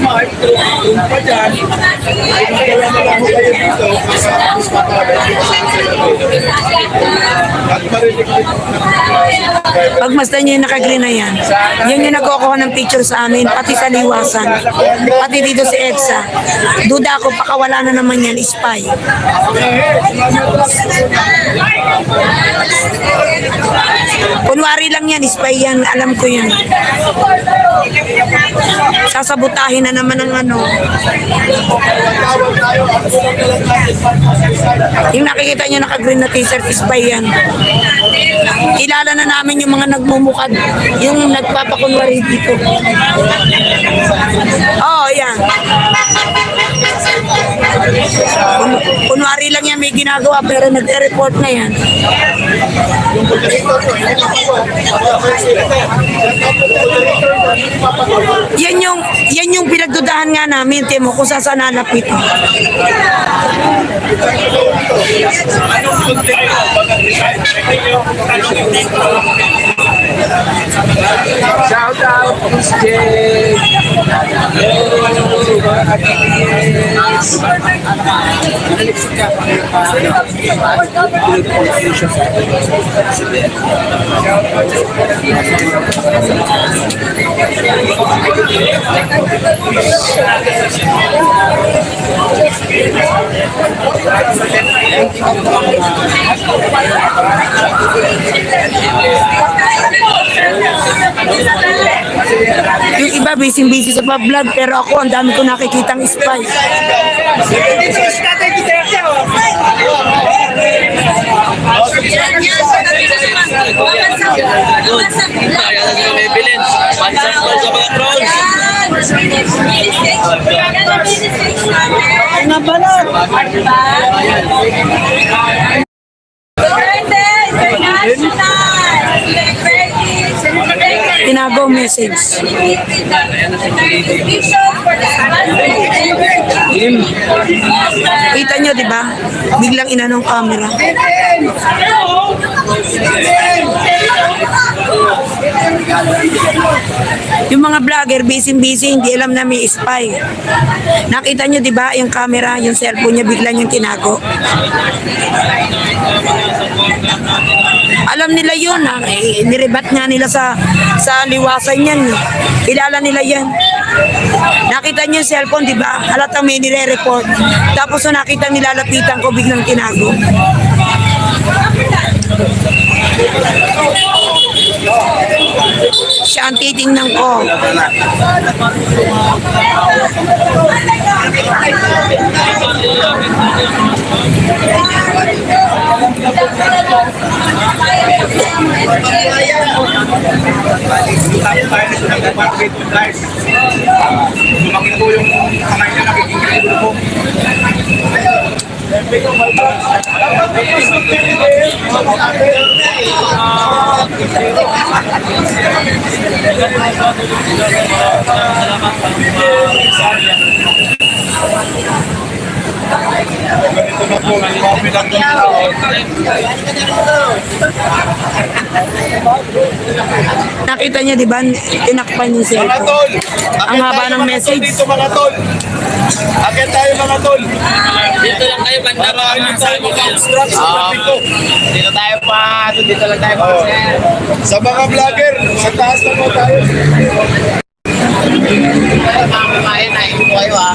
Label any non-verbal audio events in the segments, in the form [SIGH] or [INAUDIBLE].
naman, kung pa dyan, ay magdala na lang kayo din Pagmasdan niyo yung nakagreen na yan. Yan yung nagkukuha ng picture sa amin, pati sa liwasan. Pati dito si EDSA. Duda ako, pakawala na naman yan, spy. Kunwari lang yan, spy yan, alam ko yan. Sasabutahin na naman ng ano. Yung nakikita niyo naka-green na t-shirt, spy yan. Kilala na namin yung mga nagmumukad, yung nagpapakunwari dito. Oo, oh, yan. Kun kunwari lang yan may ginagawa pero nagre-report na yan. Yan yung yan yung pinagdudahan nga namin, Timo, kung saan saan hanapit. Tchau, tchau. Thank you. Yung iba busy-busy sa vlog pero ako ang dami ko nakikitang spy. Kaya na sila may bilin. Pansap ko sa mga trolls. Tinago message. Kita nyo, di ba? Biglang inanong camera. Yung mga vlogger, busy-busy, hindi alam na may spy. Nakita nyo, di ba, yung camera, yung cellphone niya, biglang yung tinago. Alam nila yun, ha? Eh, nirebat nga nila sa sa liwasan yan. eh. Kilala nila yan. Nakita niyo yung cellphone, di ba? Halatang may nire-report. Tapos nung nakita nilalapitan ko, biglang tinago. Siya ang titingnan ko. Tayo tayo na ng department guys. Lumaki po yung kamay niya nakikita ko. Ganito na po, lumapit ang mga Nakita niya, di ba? Tinakpan yung Mga cellphone. tol! Ang haba ng message. Dito mga tol! Akit tayo mga tol! Dito lang kayo banda pa mga tayo mag-obstruct sa traffic ko. Dito tayo pa. Dito lang tayo pa. Oh. Sa mga vlogger, sa taas na po tayo. Mga kamayan, naipo kayo ah.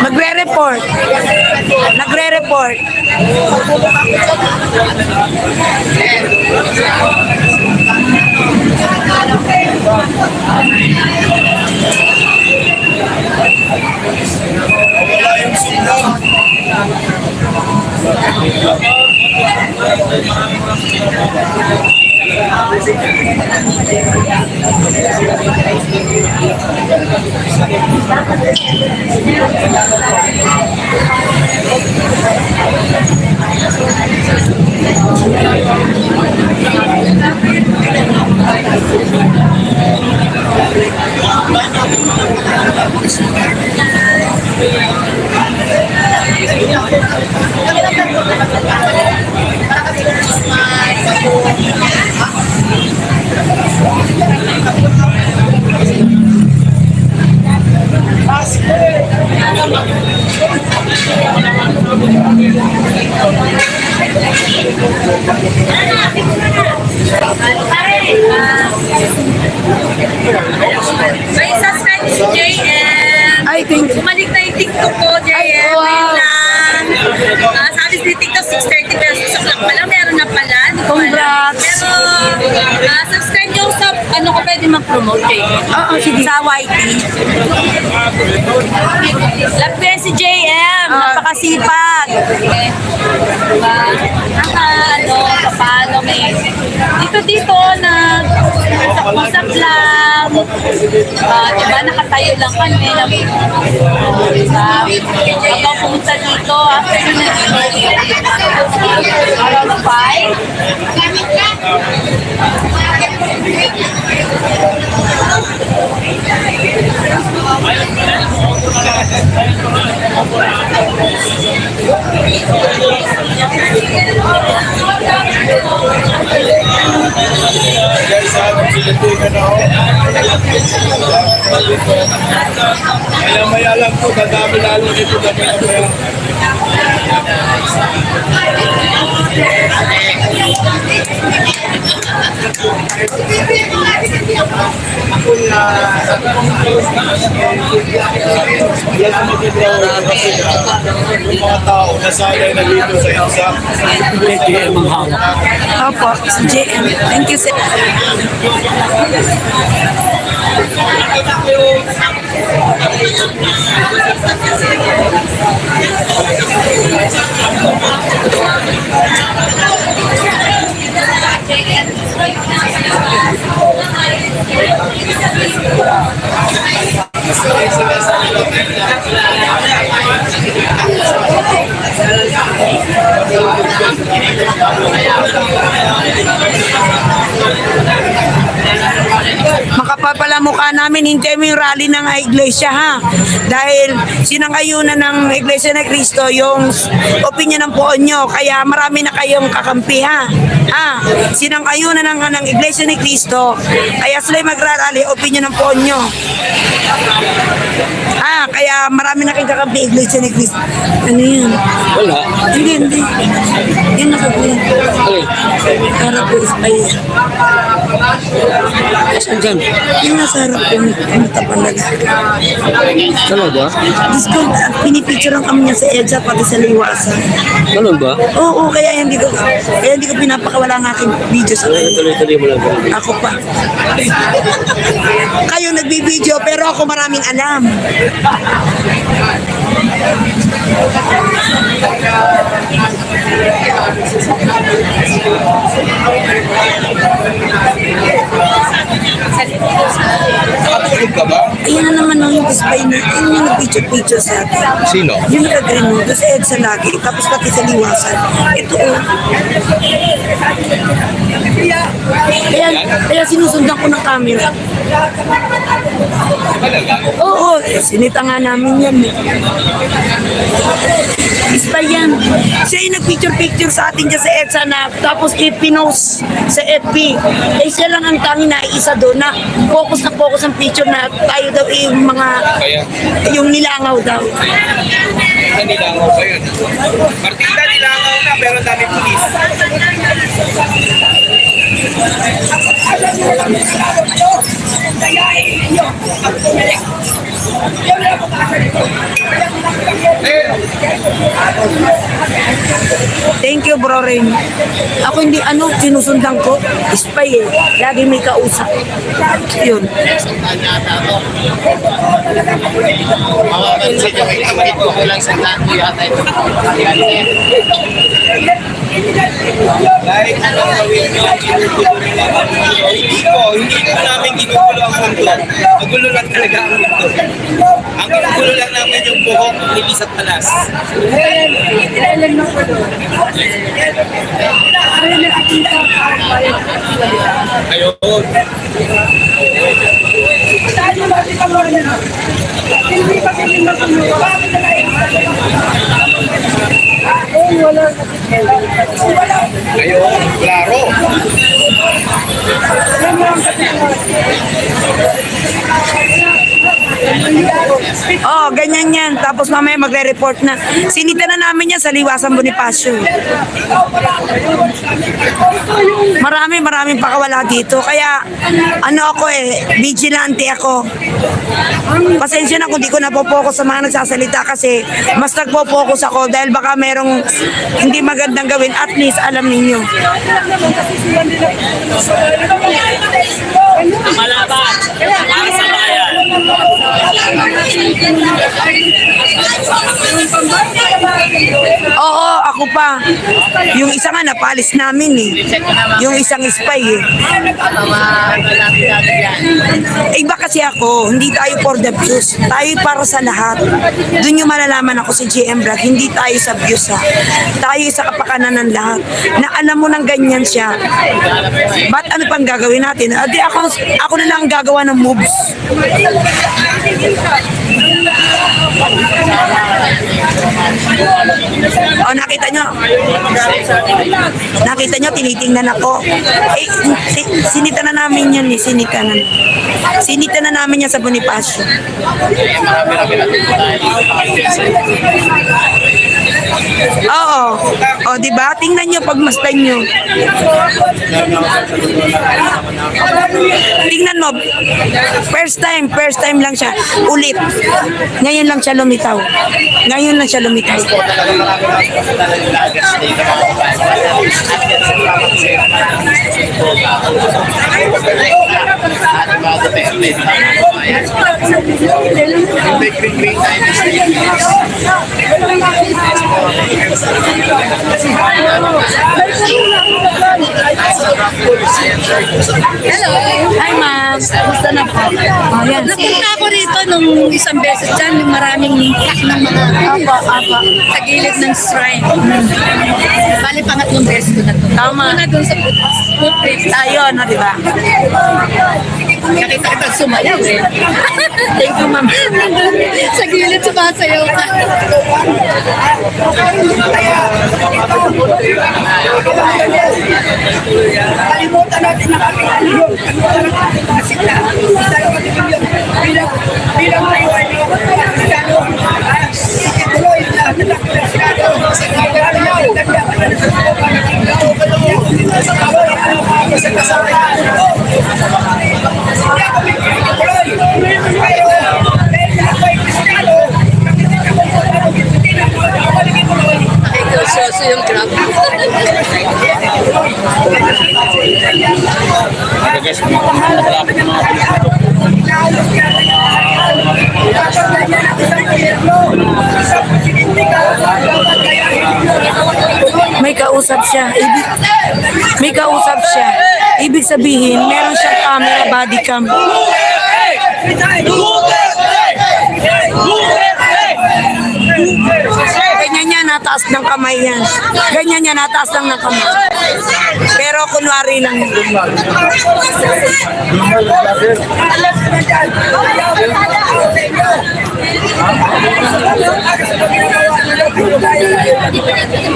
Nagre-report. JM. Ay, thank you. Bumalik na yung TikTok ko, JM. Ay, wow. Lang. Ah, sabi ni TikTok 6.30 pero sa clock pa lang. Meron na pala. Hindi ko alam. Congrats. Pero ah, subscribe nyo sa ano ko pwede mag-promote, JM. Oo, sige. Sa YT. Love ko yan si JM. Ah. Napakasipag. Diba? Naka, ano, paano may dito dito na usap-usap lang. Ah, diba, nakatayo lang kami. Lang, diba? Habang pumunta dito, after na dito, around 5. Kaya maya lang po, dadami lalo dito dami na maya. Yan ang magiging yung mga tao nasanay na dito sa INSA. Opo, si JM. Thank you, sir. Makapapala mukha namin, hintay mo yung rally ng iglesia ha. Dahil sinangayunan ng iglesia ng Cristo yung opinion ng poon nyo. Kaya marami na kayong kakampi ha. Ha? Sinangayunan ng, ng iglesia ni Cristo. Kaya sila magrarally, opinion ng poon nyo. Ha? Kaya marami na kayong kakampi iglesia ni Cristo. Ano yun? Wala. Hindi, hindi. Yan nakagulat. Okay. Harap ko is ay Saan dyan? yung nasa harap ko yung tapang lalaki. Talaga? Diyos ko, pinipicturean kami niya sa EDSA pati sa liwasan. Ganun ba? Oo, kaya hindi ko, kaya hindi ko pinapakawala ang aking video sa kanya. Tuloy-tuloy mo lang. Ako pa. [LAUGHS] Kayo nagbibideo pero ako maraming alam. Nakatulog ka ba? Ayan na naman ang yung display na, yun yung nag-picture-picture sa atin. Sino? Yung nag-green mo, doon sa EDSA lagi, tapos pati sa liwasan. Ito oh. Kaya, kaya sinusundan ko ng camera. Oo, eh, sinita nga namin yan. eh. Basta yan. Siya yung nag-picture-picture sa atin dyan sa EDSA na tapos ipinost sa FB. Eh siya lang ang tangi na isa doon na focus na focus ang picture na tayo daw eh, yung mga yung nilangaw daw. na nilangaw pa yun. Partida nilangaw na, pero dami pulis. Thank you bro. rin. Ako hindi, ano, sinusundan ko. Spy eh. Lagi may kausap. Yun. Makapansin nyo, may kamit ko lang sa ko yata ito. Kahit anong gawin nyo, naman. Hindi ko, hindi ko namin ginugulo ang mundo. Magulo lang talaga ang mundo. Ang ginugulo lang namin yung buhok, hindi sa talas. Ayun. Ayun, klaro. Oh, ganyan yan. Tapos mamaya magre-report na. Sinita na namin yan sa Liwasan Bonifacio. Marami, maraming pakawala dito. Kaya, ano ako eh, vigilante ako. Pasensya na kung di ko napopokus sa mga nagsasalita kasi mas nagpo-focus ako dahil baka merong hindi magandang gawin. At least, alam ninyo. Malaban. Para sa bayan. Oo, ako pa. Yung isa nga napalis namin eh. Yung isang spy eh. Eh, Iba kasi ako, hindi tayo for the views. Tayo para sa lahat. Doon yung malalaman ako si GM Vlog, hindi tayo sa views ha. Tayo sa kapakanan ng lahat. Na alam mo nang ganyan siya. Ba't ano pang gagawin natin? Adi ako, ako na lang ang gagawa ng moves. Oh, nakita nyo? Nakita nyo, tinitingnan ako. Eh, si- sinita na namin yan eh, sinita na. Sinita na namin yan sa Bonifacio. Oo. O, di ba? Tingnan nyo pagmasdan nyo. Tingnan mo. First time, first time lang siya. Ulit. Ngayon lang siya lumitaw. Ngayon lang siya lumitaw. May green green tayo. Hello. Hi, ma'am. Kamusta na po? Oh, yan. Napunta ako rito nung isang beses dyan, yung maraming ningkat ng mga apa, apa, sa gilid ng shrine. Bali, pangatlong beses ko na to. Tama. Una dun sa foot- footbridge. Ayun, no, di ba? Nakita kita sumayaw eh. Thank you, ma'am. sa gilid sumasayaw ka. Kalimutan natin na kami yun. Kalimutan natin na. Bilang, bilang tayo ay Sigado, ituloy kausap siya. Ibig, may kausap siya. Ibig sabihin, meron siyang camera body cam. Ganyan niya, nataas ng kamay yan. Ganyan niya, nataas ng kamay. Pero kunwari lang yun.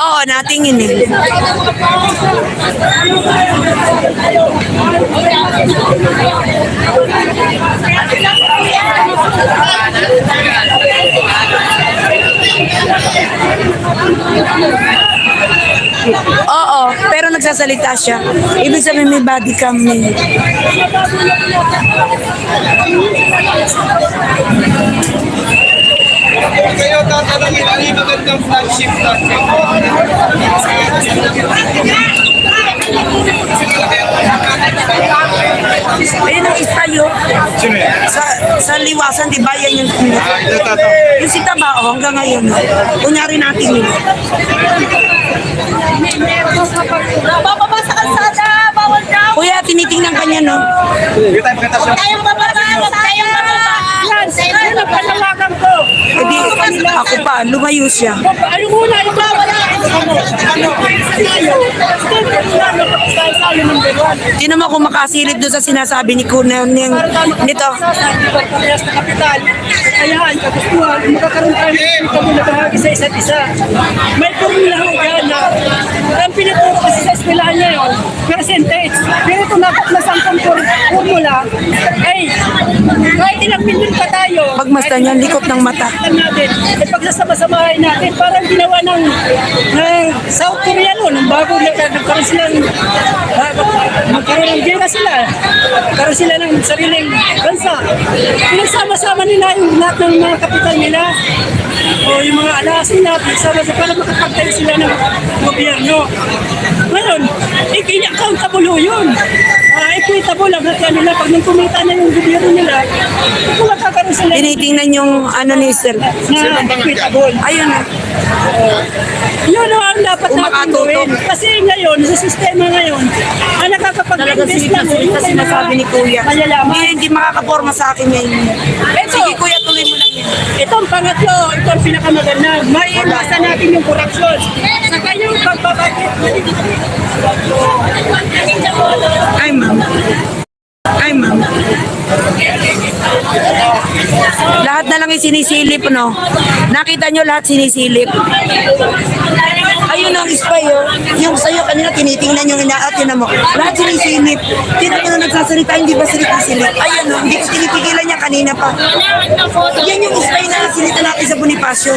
Oo, natingin eh. Oo, pero nagsasalita siya. Ibig sabihin may body cam niya. Magandang flagship natin? Ayun ang. Sino yan? Sa, sa liwasan, di ba? Yan yung, Ah, ito, ito, ito. yung si Tabao hanggang ngayon. Kunyari natin yun. Bababa sa kalsada, bawal daw. Kuya, tinitingnan ka niya, no? Ng Tayong bababa, huwag tayong bababa. Yan, sa'yo na panawagan ko. E di, ako pa, lumayo siya. Muna, yung bawal na. Sino mo kung makasilip doon sa sinasabi ni Kuna nito? Kayaan, kagustuhan, magkakaroon tayo ng kami na bahagi sa isa't isa. May formula ho yan na ang pinaturo kasi sa eskwelahan ngayon, percentage. Pero tumakot na sampung for- formula, ay, kahit ilang milyon pa tayo, Pagmasdan niya, likot ng mata. Natin, eh pagsasama-samahin natin, parang ginawa ng, ng South Korea noon, bago na nagkaroon sila ng, ah, magkaroon ng gera sila, nagkaroon sila ng sariling bansa. Pinagsama-sama nila yung lahat ng mga kapital nila, o yung mga alas nila, pinagsama sa para makapagtayo sila ng gobyerno. Ngayon, accountable ho yun. Ah, equitable ang hati nila. Pag nang kumita na yung gobyerno nila, kung magkakaroon sila ng Tinitingnan yung ano ni Sir. na equitable. Ayun, Yun ang dapat natin gawin. Kasi ngayon, sa sistema ngayon, ang talaga nakakapag-invest lang sweet na sinasabi ni Kuya. Malalaman. Hindi, hindi makakaporma sa akin ngayon. Ito, Sige Kuya, tuloy mo lang yan. ito ang pangatlo, ito ang pinakamaganda. Maiiwasan natin yung corruption. Saka yung pagbabagit. Ay, ma'am. Ay, ma'am. Lahat na lang yung sinisilip, no? Nakita nyo lahat sinisilip. Ayun ang spy, oh. Yung sa'yo kanina, tinitingnan yung inaat, yun mo. Lahat sinisilip. Tingnan mo na nagsasalita, hindi ba silip-silip? Ayun, no? Hindi ko tinipigilan niya kanina pa. Yan yung spy na sinita natin sa Bonifacio.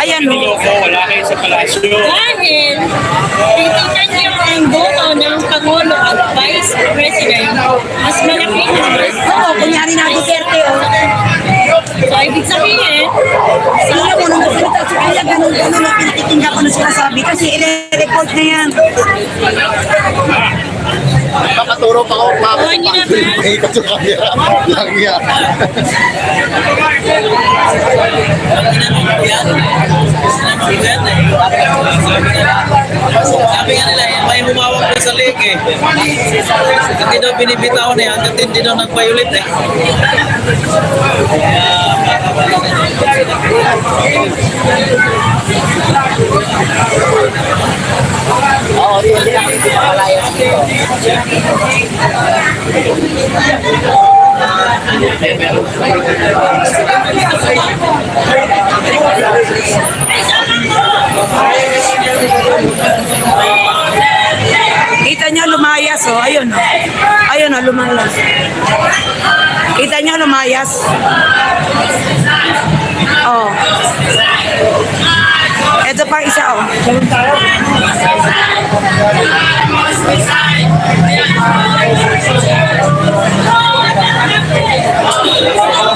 Ayan, no? wala kayo sa palasyo. Dahil titignan niyo ang boto ibig sabihin, Tingnan mo nung nagsalita si Kuya, ganun ganun ang pinatitingnan ko na sinasabi kasi i-report na yan. Makaturo pa ako. Oo, hindi naman. Ikot sa camera. Lang yan. Sabi nga nila, yan, may humawak doon sa lake eh. Hindi daw binibitaw na yan, hanggat hindi daw nag-violate eh. Oo, hindi lang. Dito. Kita nyo lumayas oh, ayun oh. Ayun oh, lumayas. Kita nyo lumayas. Oh. Ito pa isa oh. Ayan.